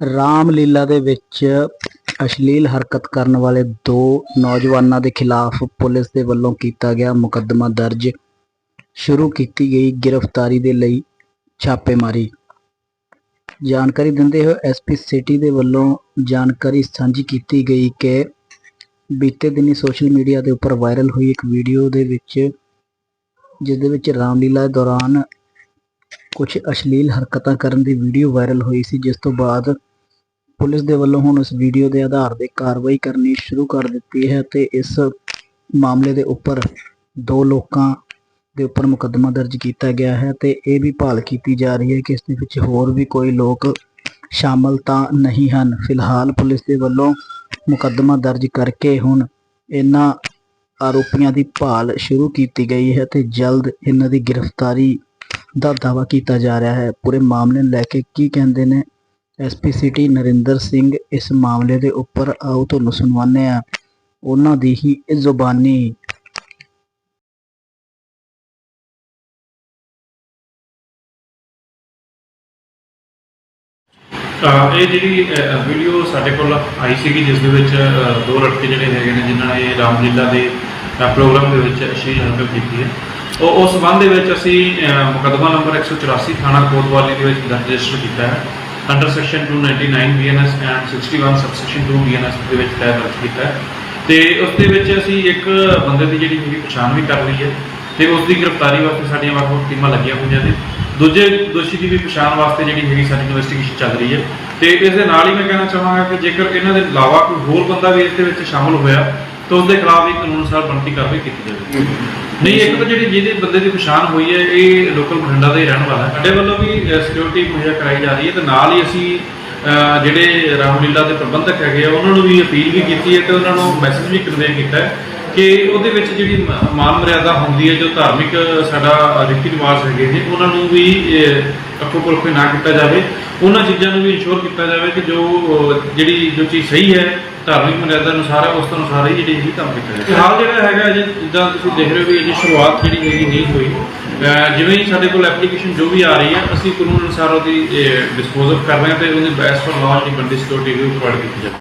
ਰਾਮਲੀਲਾ ਦੇ ਵਿੱਚ ਅਸ਼ਲੀਲ ਹਰਕਤ ਕਰਨ ਵਾਲੇ ਦੋ ਨੌਜਵਾਨਾਂ ਦੇ ਖਿਲਾਫ ਪੁਲਿਸ ਦੇ ਵੱਲੋਂ ਕੀਤਾ ਗਿਆ ਮੁਕੱਦਮਾ ਦਰਜ। ਸ਼ੁਰੂ ਕੀਤੀ ਗਈ ਗ੍ਰਿਫਤਾਰੀ ਦੇ ਲਈ ਛਾਪੇਮਾਰੀ। ਜਾਣਕਾਰੀ ਦਿੰਦੇ ਹੋਏ ਐਸਪੀ ਸਿਟੀ ਦੇ ਵੱਲੋਂ ਜਾਣਕਾਰੀ ਸਾਂਝੀ ਕੀਤੀ ਗਈ ਕਿ ਬੀਤੇ ਦਿਨੀ ਸੋਸ਼ਲ ਮੀਡੀਆ ਦੇ ਉੱਪਰ ਵਾਇਰਲ ਹੋਈ ਇੱਕ ਵੀਡੀਓ ਦੇ ਵਿੱਚ, ਜਿਸ ਦੇ ਵਿੱਚ ਰਾਮਲੀਲਾ ਦੌਰਾਨ ਕੁਝ ਅਸ਼ਲੀਲ ਹਰਕਤਾਂ ਕਰਨ ਦੀ ਵੀਡੀਓ ਵਾਇਰਲ ਹੋਈ ਸੀ, ਜਿਸ ਤੋਂ ਬਾਅਦ ਪੁਲਿਸ ਦੇ ਵੱਲੋਂ ਹੁਣ ਉਸ ਵੀਡੀਓ ਦੇ ਆਧਾਰ ਤੇ ਕਾਰਵਾਈ ਕਰਨੀ ਸ਼ੁਰੂ ਕਰ ਦਿੱਤੀ ਹੈ ਤੇ ਇਸ ਮਾਮਲੇ ਦੇ ਉੱਪਰ ਦੋ ਲੋਕਾਂ ਦੇ ਉੱਪਰ ਮੁਕੱਦਮਾ ਦਰਜ ਕੀਤਾ ਗਿਆ ਹੈ ਤੇ ਇਹ ਵੀ ਭਾਲ ਕੀਤੀ ਜਾ ਰਹੀ ਹੈ ਕਿ ਇਸ ਦੇ ਵਿੱਚ ਹੋਰ ਵੀ ਕੋਈ ਲੋਕ ਸ਼ਾਮਲ ਤਾਂ ਨਹੀਂ ਹਨ। ਫਿਲਹਾਲ ਪੁਲਿਸ ਦੇ ਵੱਲੋਂ ਮੁਕੱਦਮਾ ਦਰਜ ਕਰਕੇ ਹੁਣ ਇਹਨਾਂ ਆਰੋਪੀਆਂ ਦੀ ਭਾਲ ਸ਼ੁਰੂ ਕੀਤੀ ਗਈ ਹੈ ਤੇ ਜਲਦ ਇਹਨਾਂ ਦੀ ਗ੍ਰਿਫਤਾਰੀ ਦਾ ਦਾਅਵਾ ਕੀਤਾ ਜਾ ਰਿਹਾ ਹੈ। ਪੂਰੇ ਮਾਮਲੇ ਨੂੰ ਲੈ ਕੇ ਕੀ ਕਹਿੰਦੇ ਨੇ ਐਸਪੀ ਸਿਟੀ ਨਰਿੰਦਰ ਸਿੰਘ? ਇਸ ਮਾਮਲੇ ਦੇ ਉੱਪਰ ਆਓ ਤੁਹਾਨੂੰ ਸੁਣਵਾਉਂਦੇ ਆ ਉਹਨਾਂ ਦੀ ਹੀ ਜ਼ੁਬਾਨੀ। ਤਾਂ ਇਹ ਜਿਹੜੀ ਵੀਡੀਓ ਸਾਡੇ ਕੋਲ ਆਈ ਸੀਗੀ, ਜਿਸ ਦੇ ਵਿੱਚ ਦੋ ਲੜਕੇ ਜਿਹੜੇ ਹੈਗੇ ਨੇ, ਜਿਨ੍ਹਾਂ ਨੇ ਰਾਮਲੀਲਾ ਦੇ ਪ੍ਰੋਗਰਾਮ ਦੇ ਵਿੱਚ ਅਸ਼ਲੀਲ ਹਰਕਤ ਕੀਤੀ ਹੈ। ਉਹ ਉਸ ਸੰਬੰਧ ਦੇ ਵਿੱਚ ਅਸੀਂ ਅ, ਮੁਕੱਦਮਾ ਨੰਬਰ 184 ਥਾਣਾ ਕੋਤਵਾਲੀ ਦੇ ਵਿੱਚ ਦਰਜ ਰਜਿਸਟਰ ਕੀਤਾ ਹੈ। Under section 299 BNS and 61 subsection 2 BNS ਦੇ ਵਿੱਚ ਤਹਿ ਦਰਜ ਕੀਤਾ ਤੇ ਉਸ ਦੇ ਵਿੱਚ ਅਸੀਂ ਇੱਕ ਬੰਦੇ ਦੀ ਜਿਹੜੀ ਹੈਗੀ ਪਛਾਣ ਵੀ ਕਰ ਲਈ ਹੈ ਤੇ ਉਸ ਦੀ ਗ੍ਰਿਫਤਾਰੀ ਵਾਸਤੇ ਸਾਡੀਆਂ ਵੱਖ-ਵੱਖ ਟੀਮਾਂ ਲੱਗੀਆਂ ਹੋਈਆਂ ਨੇ। ਦੂਜੇ ਦੋਸ਼ੀ ਦੀ ਵੀ ਪਛਾਣ ਵਾਸਤੇ ਜਿਹੜੀ ਹੈਗੀ ਸਾਡੀ ਇਨਵੈਸਟੀਗੇਸ਼ਨ ਚੱਲ ਰਹੀ ਹੈ। ਤੇ ਇਸ ਦੇ ਨਾਲ ਹੀ ਮੈਂ ਕਹਿਣਾ ਚਾਹਾਂਗਾ ਕਿ ਜੇਕਰ ਇਹਨਾਂ ਦੇ ਇਲਾਵਾ ਕੋਈ ਹੋਰ ਬੰਦਾ ਵੀ ਇਸ ਦੇ ਵਿੱਚ ਸ਼ਾਮਲ ਹੋਇਆ ਤਾਂ ਉਸ ਦੇ ਖਿਲਾਫ ਵੀ ਕਾਨੂੰਨ ਅਨੁਸਾਰ ਬਣਦੀ ਕਾਰਵਾਈ ਕੀਤੀ ਜਾਵੇ। ਨਹੀਂ ਇੱਕ ਤਾਂ ਜਿਹੜੀ ਜਿਹਦੇ ਬੰਦੇ ਦੀ ਪਛਾਣ ਹੋਈ ਹੈ ਇਹ ਲੋਕਲ ਬਠਿੰਡਾ ਦਾ ਹੀ ਰਹਿਣ ਵਾਲਾ ਹੈ। ਸਾਡੇ ਵੱਲੋਂ ਵੀ ਸਿਕਿਉਰਿਟੀ ਮੁਹੱਈਆ ਕਰਾਈ ਜਾ ਰਹੀ ਹੈ ਤੇ ਨਾਲ ਹੀ ਅਸੀਂ ਅਹ, ਜਿਹੜੇ ਰਾਮਲੀਲਾ ਦੇ ਪ੍ਰਬੰਧਕ ਹੈਗੇ ਆ ਉਹਨਾਂ ਨੂੰ ਵੀ ਅਪੀਲ ਵੀ ਕੀਤੀ ਹੈ ਤੇ ਉਹਨਾਂ ਨੂੰ ਮੈਸੇਜ ਵੀ ਕਨਵੇ ਕੀਤਾ ਹੈ ਕਿ ਉਹਦੇ ਵਿੱਚ ਜਿਹੜੀ ਮ- ਮਾਨ ਮਰਿਆਦਾ ਹੁੰਦੀ ਹੈ ਜੋ ਧਾਰਮਿਕ ਸਾਡਾ ਰੀਤੀ ਰਿਵਾਜ ਹੈਗੇ ਨੇ ਉਹਨਾਂ ਨੂੰ ਵੀ ਅਹ, ਅੱਖੋਂ ਪਰਖੇ ਨਾ ਕੀਤਾ ਜਾਵੇ। ਉਹਨਾਂ ਚੀਜ਼ਾਂ ਨੂੰ ਵੀ ਇਨਸ਼ੋਰ ਕੀਤਾ ਜਾਵੇ ਕਿ ਜੋ ਅਹ, ਜਿਹੜੀ ਜੋ ਚੀਜ਼ ਸਹੀ ਹੈ ਧਾਰਮਿਕ ਮਰਿਆਦਾ ਅਨੁਸਾਰ ਹੈ ਉਸ ਤੋਂ ਅਨੁਸਾਰ ਹੀ ਜਿਹੜੀ ਹੈਗੀ ਕੰਮ ਕੀਤਾ ਜਾਵੇ। ਫਿਲਹਾਲ ਜਿਹੜਾ ਹੈਗਾ ਜੀ ਜਿੱਦਾਂ ਤੁਸੀਂ ਦੇਖ ਰਹੇ ਹੋ ਵੀ ਇਹਦੀ ਸ਼ੁਰੂਆਤ ਜਿਹੜੀ ਹੈਗੀ ਨਹੀਂ ਹੋਈ। ਅਹ, ਜਿਵੇਂ ਹੀ ਸਾਡੇ ਕੋਲ ਐਪਲੀਕੇਸ਼ਨ ਜੋ ਵੀ ਆ ਰਹੀ ਹੈ ਅਸੀਂ ਕਾਨੂੰਨ ਅਨੁਸਾਰ ਉਹਦੀ ਡਿਸਪੋਜ਼ਲ ਕਰ ਰਹੇ ਹਾਂ ਤੇ ਉਹਦੇ ਬੈਸ ਫॉर ਲਾਅ ਜਿਹੜੀ ਬੰਦੀ ਸਿਕਿਉਰਿਟੀ ਵੀ ਪ੍ਰੋਵਾਈਡ ਕੀਤੀ ਜਾਵੇ।